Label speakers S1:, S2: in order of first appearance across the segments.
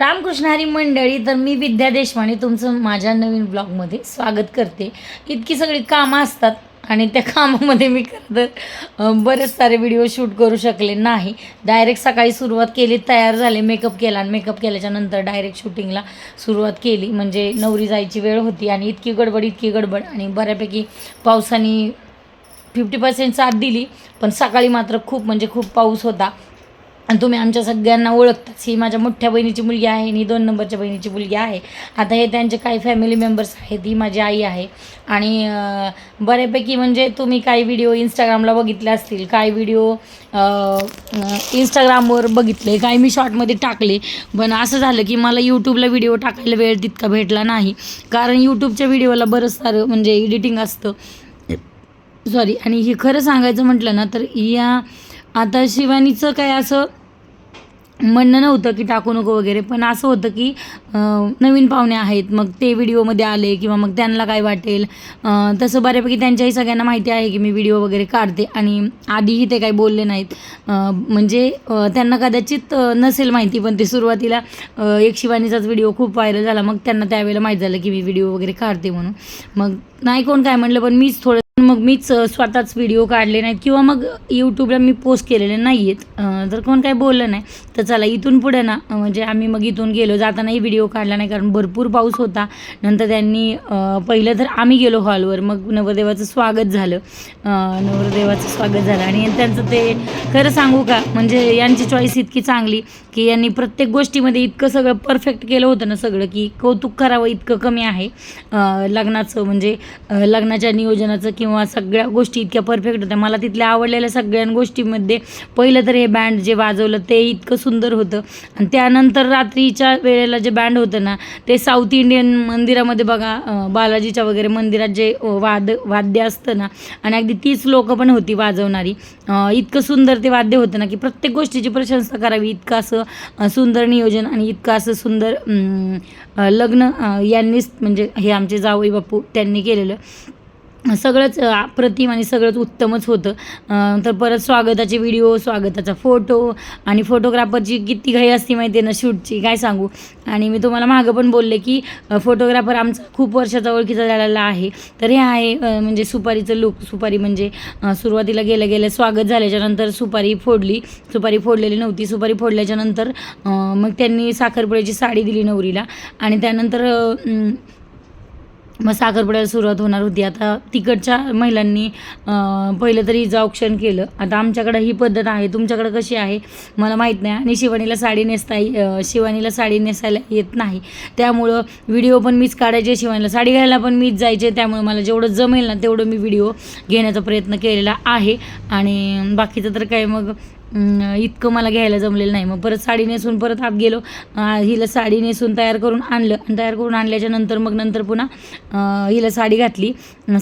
S1: रामकृष्णारी मंडळी तर मी विद्या देशपांडे तुमचं माझ्या नवीन ब्लॉगमध्ये स्वागत करते. इतकी सगळी कामं असतात आणि त्या कामामध्ये मी खरं तर बरेच सारे व्हिडिओ शूट करू शकले नाही. डायरेक्ट सकाळी सुरुवात केली तयार झाले मेकअप केला आणि मेकअप केल्याच्यानंतर डायरेक्ट शूटिंगला सुरुवात केली. म्हणजे नवरी जायची वेळ होती आणि इतकी गडबड इतकी गडबड आणि बऱ्यापैकी पावसाने फिफ्टी पर्सेंट साथ दिली. पण सकाळी मात्र खूप म्हणजे खूप पाऊस होता. आणि तुम्ही आमच्या सगळ्यांना ओळखताच. ही माझ्या मोठ्या बहिणीची मुलगी आहे आणि ही दोन नंबरच्या बहिणीची मुलगी आहे. आता हे त्यांचे काही फॅमिली मेंबर्स आहेत ही माझी आई आहे. आणि बऱ्यापैकी म्हणजे तुम्ही काही व्हिडिओ इंस्टाग्रामला बघितले असतील काही व्हिडिओ इंस्टाग्रामवर बघितले काही मी शॉर्टमध्ये टाकले. पण असं झालं की मला यूट्यूबला व्हिडिओ टाकायला वेळ तितका भेटला नाही. कारण यूट्यूबच्या व्हिडिओला बरंच सारं म्हणजे एडिटिंग असतं. सॉरी आणि हे खरं सांगायचं म्हटलं ना तर या आता शिवानीचं काय असं म्हणणं नव्हतं की टाकू नको वगैरे पण असं होतं की नवीन पाहुणे आहेत मग ते व्हिडिओमध्ये आले किंवा मग त्यांना काय वाटेल. तसं बऱ्यापैकी त्यांच्याही सगळ्यांना माहिती आहे की मी व्हिडिओ वगैरे काढते आणि आधीही ते काही बोलले नाहीत. म्हणजे त्यांना कदाचित नसेल माहिती पण ते सुरुवातीला एक शिवानीचाच व्हिडिओ खूप व्हायरल झाला मग त्यांना त्यावेळेला माहीत झालं की मी व्हिडिओ वगैरे काढते म्हणून. मग नाही कोण काय म्हणलं पण मीच थोडं मग मीच स्वतःच व्हिडिओ काढले नाहीत किंवा मग यूट्यूबला मी पोस्ट केलेले नाही आहेत जर कोण काही बोललं नाही तर चला इथून पुढे ना म्हणजे आम्ही मग इथून गेलो जातानाही व्हिडिओ काढला नाही कारण भरपूर पाऊस होता. नंतर त्यांनी पहिलं तर आम्ही गेलो हॉलवर मग नवरदेवाचं स्वागत झालं. नवरदेवाचं स्वागत झालं. आणि त्यांचं ते खरं सांगू का म्हणजे यांची चॉईस इतकी चांगली की यांनी प्रत्येक गोष्टीमध्ये इतकं सगळं परफेक्ट केलं होतं ना सगळं की कौतुक करावं इतकं कमी आहे. लग्नाचं म्हणजे लग्नाच्या नियोजनाचं किंवा सगळ्या गोष्टी इतक्या परफेक्ट होत्या. मला तिथल्या आवडलेल्या सगळ्या गोष्टीमध्ये पहिलं तर हे बँड जे वाजवलं ते इतकं सुंदर होतं. आणि त्यानंतर रात्रीच्या वेळेला जे बँड होतं ना ते साऊथ इंडियन मंदिरामध्ये बघा बालाजीच्या वगैरे मंदिरात जे वाद वाद्य असतं ना आणि अगदी तीच लोकं पण होती वाजवणारी. इतकं सुंदर ते वाद्य होतं ना की प्रत्येक गोष्टीची प्रशंसा करावी. इतकं असं सुंदर नियोजन आणि इतकं असं सुंदर लग्न यांनीच म्हणजे हे आमचे जावई बापू त्यांनी केलेलं. सगळंच अप्रतिम आणि सगळंच उत्तमच होतं. तर परत स्वागताचे व्हिडिओ स्वागताचा फोटो आणि फोटोग्राफरची किती घाई असते माहिती आहे ना शूटची काय सांगू? आणि मी तुम्हाला मागं पण बोलले की फोटोग्राफर आमचा खूप वर्षाचा ओळखीचा झालेला आहे. तर हे आहे म्हणजे सुपारीचं लुक सुपारी म्हणजे सुरुवातीला गेल्या गेल्या स्वागत झाल्याच्यानंतर सुपारी फोडली. सुपारी फोडलेली नव्हती. सुपारी फोडल्याच्यानंतर मग त्यांनी साखरपुड्याची साडी दिली नवरीला. आणि त्यानंतर मग साखरपुड्याला सुरुवात होणार होती. आता तिकडच्या महिलांनी पहिलं तरी हिचं औक्षण केलं. आता आमच्याकडं ही पद्धत आहे. तुमच्याकडं कशी आहे? मला माहीत नाही. आणि शिवानीला साडी नेसता अं, शिवानीला साडी नेसायला येत नाही. त्यामुळं व्हिडिओ पण मीच काढायचे शिवानीला साडी घालायला पण मीच जायचे. त्यामुळे मला जेवढं जमेल ना तेवढं मी व्हिडिओ घेण्याचा प्रयत्न केलेला आहे. आणि बाकीचं तर काय मग इतकं मला घ्यायला जमलेलं नाही. मग परत साडी नेसून परत आत गेलो हिला साडी नेसून तयार करून आणलं. आणि तयार करून आणल्याच्या नंतर मग नंतर पुन्हा हिला साडी घातली.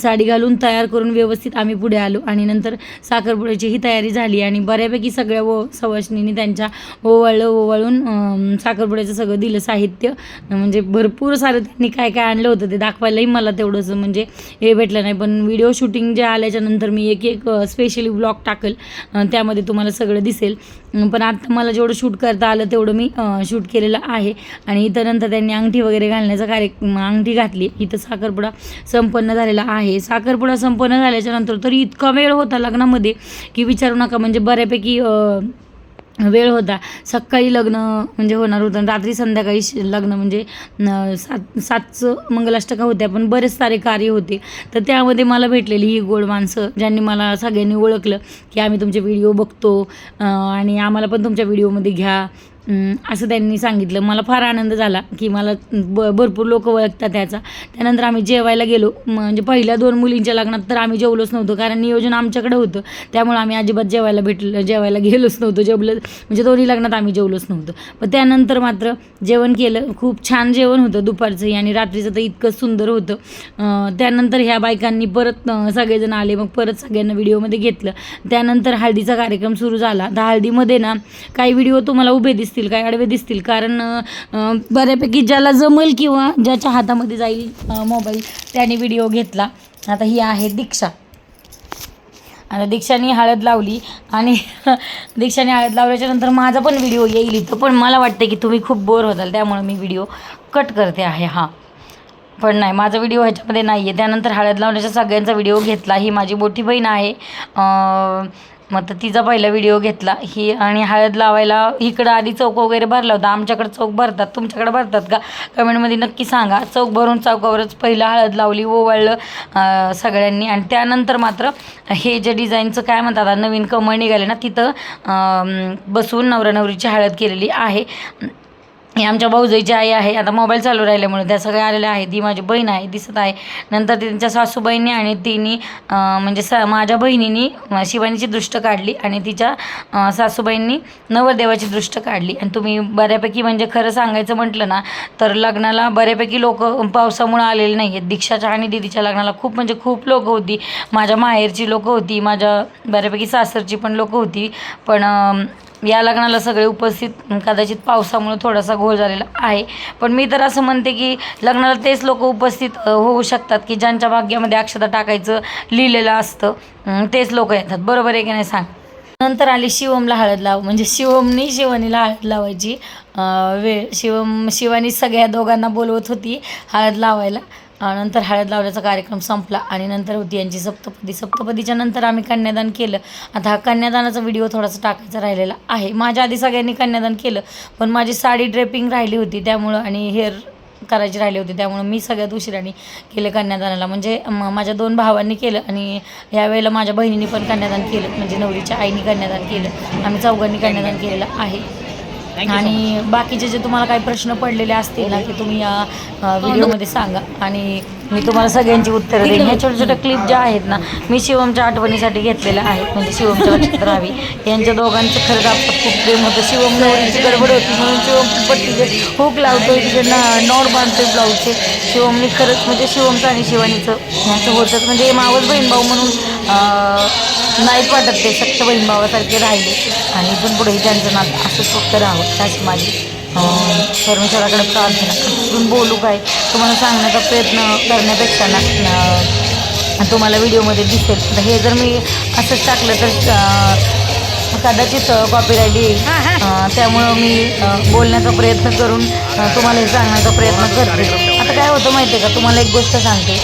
S1: साडी घालून तयार करून व्यवस्थित आम्ही पुढे आलो. आणि नंतर साखरपुड्याची ही तयारी झाली. आणि बऱ्यापैकी सगळ्या व सवाशणींनी त्यांच्या ओवाळलं ओवाळून साखरपुड्याचं सगळं दिलं साहित्य. म्हणजे भरपूर सारं त्यांनी काय काय आणलं होतं ते दाखवायलाही मला तेवढंसं म्हणजे हे भेटलं नाही. पण व्हिडिओ शूटिंग जे आल्याच्यानंतर मी एक एक स्पेशली ब्लॉग टाकल. त्यामध्ये तुम्हाला सगळं दिसेल. पण आता मला जेवढं शूट करता आलं तेवढं मी शूट केलेलं आहे. आणि इथं नंतर त्यांनी अंगठी वगैरे घालण्याचा कार्यक्रम अंगठी घातली. इथं साखरपुडा संपन्न झालेला आहे. साखरपुडा संपन्न झाल्याच्यानंतर तरी इतका वेळ होता लग्नामध्ये की विचारू नका. म्हणजे बऱ्यापैकी वेळ होता. सकाळी लग्न म्हणजे होणार होतं आणि रात्री संध्याकाळी श- लग्न म्हणजे सात सातचं मंगलाष्टका होत्या पण बरेच सारे कार्य होते. तर त्यामध्ये मला भेटलेली ही गोड माणसं ज्यांनी मला सगळ्यांनी ओळखलं की आम्ही तुमचे व्हिडिओ बघतो आणि आम्हाला पण तुमच्या व्हिडिओमध्ये घ्या. असं त्यांनी सांगितलं. मला फार आनंद झाला की मला ब भरपूर लोक ओळखतात त्याचा. त्यानंतर आम्ही जेवायला गेलो. म्हणजे पहिल्या दोन मुलींच्या लग्नात तर आम्ही जेवलोच नव्हतो कारण नियोजन आमच्याकडे होतं. त्यामुळे आम्ही अजिबात जेवायला भेटलं जेवायला गेलोच नव्हतो. जेवलं म्हणजे दोन्ही लग्नात आम्ही जेवलोच नव्हतो. पण त्यानंतर मात्र जेवण केलं. खूप छान जेवण होतं दुपारचंही आणि रात्रीचं तर इतकं सुंदर होतं. त्यानंतर ह्या बायकांनी परत सगळेजण आले. मग परत सगळ्यांना व्हिडिओमध्ये घेतलं. त्यानंतर हळदीचा कार्यक्रम सुरू झाला. तर हळदीमध्ये ना काही व्हिडिओ तुम्हाला उभे दिसतात दिसतील काही आडवे दिसतील. कारण बऱ्यापैकी ज्याला जमेल किंवा ज्याच्या हातामध्ये जाईल मोबाईल त्याने व्हिडिओ घेतला. आता ही आहे दीक्षा. आता दीक्षाने हळद लावली आणि दीक्षाने हळद लावल्याच्या नंतर माझा पण व्हिडिओ येईल इथं. पण मला वाटतं की तुम्ही खूप बोर होताल त्यामुळे मी व्हिडिओ कट करते आहे हां. पण नाही माझा व्हिडिओ ह्याच्यामध्ये नाही आहे त्यानंतर हळद लावण्याचा सगळ्यांचा व्हिडिओ घेतला. ही माझी मोठी बहीण आहे. मग तर तिचा पहिला व्हिडिओ घेतला. ही आणि हळद लावायला इकडं आधी चौक वगैरे भरला होता. आमच्याकडे चौक भरतात. तुमच्याकडे भरतात का? कमेंटमध्ये नक्की सांगा. चौक भरून चौकावरच पहिलं हळद लावली ओवाळलं सगळ्यांनी. आणि त्यानंतर मात्र हे जे डिझाईनचं काय म्हणतात आता नवीन कमळ निघाले ना तिथं बसून नवरा नवरीची हळद केलेली आहे. ही आमच्या भाऊजाईची आई आहे. आता मोबाईल चालू राहिल्यामुळे त्या सगळ्या आलेल्या आहेत. ती माझी बहीण आहे. दिसत आहे. नंतर त्यांच्या सासूबाईंनी आणि तिने म्हणजे स माझ्या बहिणीनी शिवानीची दृष्ट काढली आणि तिच्या सासूबाईंनी नवरदेवाची दृष्ट काढली. आणि तुम्ही बऱ्यापैकी म्हणजे खरं सांगायचं म्हटलं ना तर लग्नाला बऱ्यापैकी लोक पावसामुळे आलेले नाही आहेत दीक्षाच्या आणि दिदीच्या लग्नाला खूप म्हणजे खूप लोकं होती. माझ्या माहेरची लोकं होती. माझ्या बऱ्यापैकी सासरची पण लोकं होती. पण या लग्नाला सगळे उपस्थित कदाचित पावसामुळे थोडासा घोळ झालेला आहे. पण मी तर असं म्हणते की लग्नाला तेच लोक उपस्थित होऊ शकतात की ज्यांच्या भाग्यामध्ये अक्षता टाकायचं लिहिलेलं असतं. तेच लोक येतात. बरोबर आहे की नाही सांग? नंतर आली शिवमला हळद लाव म्हणजे शिवमनी शिवानीला हळद लावायची. वेळ शिवम शिवानी सगळ्या दोघांना बोलवत होती हळद लावायला. नंतर हळद लावल्याचा कार्यक्रम संपला आणि नंतर होती यांची सप्तपदी. सप्तपदीच्या नंतर आम्ही कन्यादान केलं. आता हा कन्यादानाचा व्हिडिओ थोडासा टाकायचा राहिलेला आहे. माझ्या आधी सगळ्यांनी कन्यादान केलं पण माझी साडी ड्रेपिंग राहिली होती त्यामुळं आणि हेअर करायची राहिली होती त्यामुळं मी सगळ्यात उशिराने केलं कन्यादानाला. म्हणजे म- माझ्या दोन भावांनी केलं आणि यावेळेला माझ्या बहिणीने पण कन्यादान केलं. म्हणजे नवरीच्या आईने कन्यादान केलं. आम्ही चौघांनी कन्यादान केलेलं आहे. आणि बाकीचे जे तुम्हाला काही प्रश्न पडलेले असतील ना ते तुम्ही या अ, व्हिडिओमध्ये सांगा. आणि मी तुम्हाला सगळ्यांची उत्तरं देईन. ह्या छोट्या छोट्या क्लिप ज्या आहेत ना मी शिवमच्या आठवणीसाठी घेतलेल्या आहेत. म्हणजे शिवमच्या लक्षात राहावी यांच्या दोघांचं खरंच आपलं खूप प्रेम होतं. शिवम नवरीची गडबड होती म्हणून शिवम पट्टीचे हुक लावतोय तिचे ना नॉड बांधतोय ब्लाऊजचे शिवमनी खरंच म्हणजे शिवमचं आणि शिवानीचं यांचं होतं. म्हणजे मावस बहीण भाऊ म्हणून नाहीच वाटत ते सख्त बहीण भावासारखे राहिले. आणि इथून पुढेही त्यांचं नातं असंच फक्त राहावं. त्याची माझी परमेश्वराकडे प्रार्थना इथून बोलू काय? तुम्हाला सांगण्याचा प्रयत्न करण्यापेक्षा ना तुम्हाला व्हिडिओमध्ये दिसेल. हे जर मी असंच टाकलं तर कदाचित कॉपीराईट येईल. त्यामुळं मी बोलण्याचा प्रयत्न करून तुम्हाला हे सांगण्याचा प्रयत्न करते. आता काय होतं माहिती आहे का? तुम्हाला एक गोष्ट सांगते.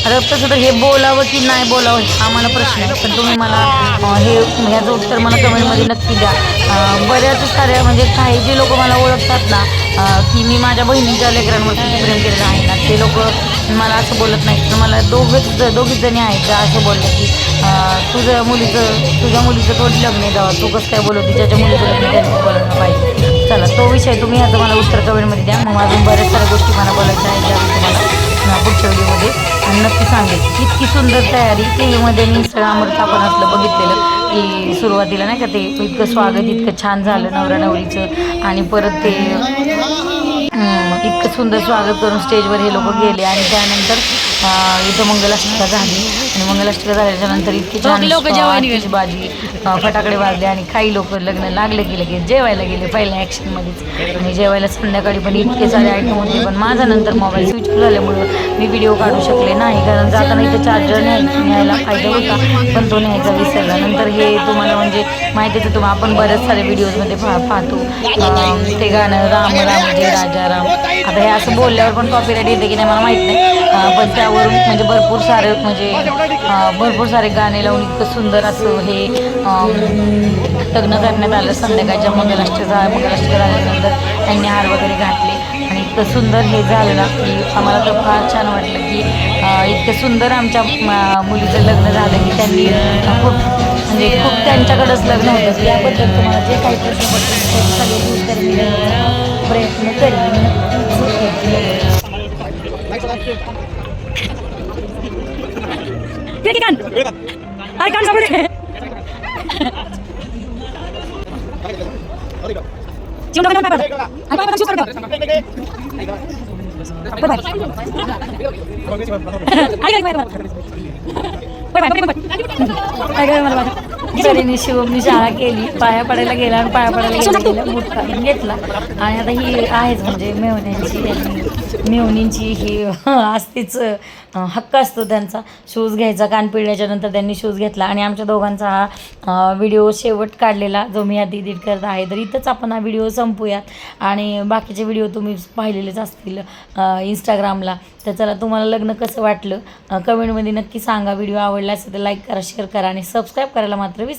S1: आता तसं तर हे बोलावं की नाही बोलावं हा मला प्रश्न आहे. पण तुम्ही मला हे ह्याचं उत्तर मला कमेंटमध्ये नक्की द्या. बऱ्याच साऱ्या म्हणजे काही जे लोक मला ओळखतात ना की मी माझ्या बहिणीच्या लेकरांवरती प्रेम केलेलं आहे ना ते लोक मला असं बोलत नाहीत. तर मला दोघंच दोघीच जणी आहेत का असं बोललं की तुझ्या मुलीचं तुझ्या मुलीचं थोडी लग्न आहे जावं तू कसं काय बोलवते? ज्याच्या मुलीचं लग्न त्यांचं बोलायला पाहिजे. चला तो विषय तुम्ही ह्याचं मला उत्तर कमेंटमध्ये द्या. मग अजून बऱ्याच साऱ्या गोष्टी मला बोलायच्या आहेत त्या तुम्हाला अं, पुढच्या आणि नक्की सांगेल इतकी सुंदर तयारी टी व्हीमध्ये मी अमृत आपण असलं बघितलेलं की सुरुवातीला नाही का ते इतकं स्वागत इतकं छान झालं नवरा नवरीचं आणि परत ते इतकं सुंदर स्वागत करून स्टेजवर हे लोक गेले आणि त्यानंतर इथं मंगलाष्टका झाली. आणि मंगलाष्टका झाल्याच्यानंतर इतकी छान बाजी अं, फटाकडे वाजले आणि काही लोक लग्न लागले की लगेच जेवायला गेले पहिल्या ॲक्शनमध्येच आणि जेवायला संध्याकाळी पण इतके सारे आयटम होते पण माझा नंतर मोबाईल स्विच झाल्यामुळं मी व्हिडिओ काढू शकले नाही. कारण जाताना इथं चार्जर न्याय न्यायला पाहिजे होता पण तो न्यायचा विसरला. नंतर हे तुम्हाला म्हणजे माहितीच आहे तुम्हाला आपण बऱ्याच सारे व्हिडिओजमध्ये पहा पाहतो. ते गाणं राम राम जय राजा राम. आता हे असं बोलल्यावर पण कॉपीराईट येते की नाही मला माहीत नाही. पण त्यावरून म्हणजे भरपूर सारे म्हणजे भरपूर सारे गाणे लावून इतकं सुंदर असं हे लग्न करण्यात आलं संध्याकाळच्या मंगलाष्टक झा झाल्यानंतर त्यांनी हार वगैरे घातले. आणि इतकं सुंदर हे झालं ना की आम्हाला तर फार छान वाटलं की इतकं सुंदर आमच्या मुलीचं लग्न झालं की त्यांनी खूप म्हणजे खूप त्यांच्याकडंच लग्न होतं. याबद्दल तुम्हाला जे काही प्रश्न पडतील ते सगळे उत्तर प्रयत्न करेन. नक्कीच कान अरे कान सापडे बनवून? आणि. सरीने शिवमनी शाळा केली पाया पडायला गेला आणि पाया पडायला गेला घेतला आणि आता ही आहेच म्हणजे मेवण्याची मेवणींची ही असतेच हक्क असतो त्यांचा. शूज घ्यायचा कान पिळल्याच्या नंतर त्यांनी शूज घेतला. आणि आमच्या दोघांचा हा व्हिडिओ शेवट काढलेला जो मी आधी एडिट करत आहे. तर इथंच आपण हा व्हिडिओ संपूयात. आणि बाकीचे व्हिडिओ तुम्ही पाहिलेलेच असतील इंस्टाग्रामला तर चला तुम्हाला लग्न कसं वाटलं कमेंटमध्ये नक्की सांगा. व्हिडिओ आवडला असेल तर लाईक करा शेअर करा आणि सबस्क्राईब करायला मात्र विसरू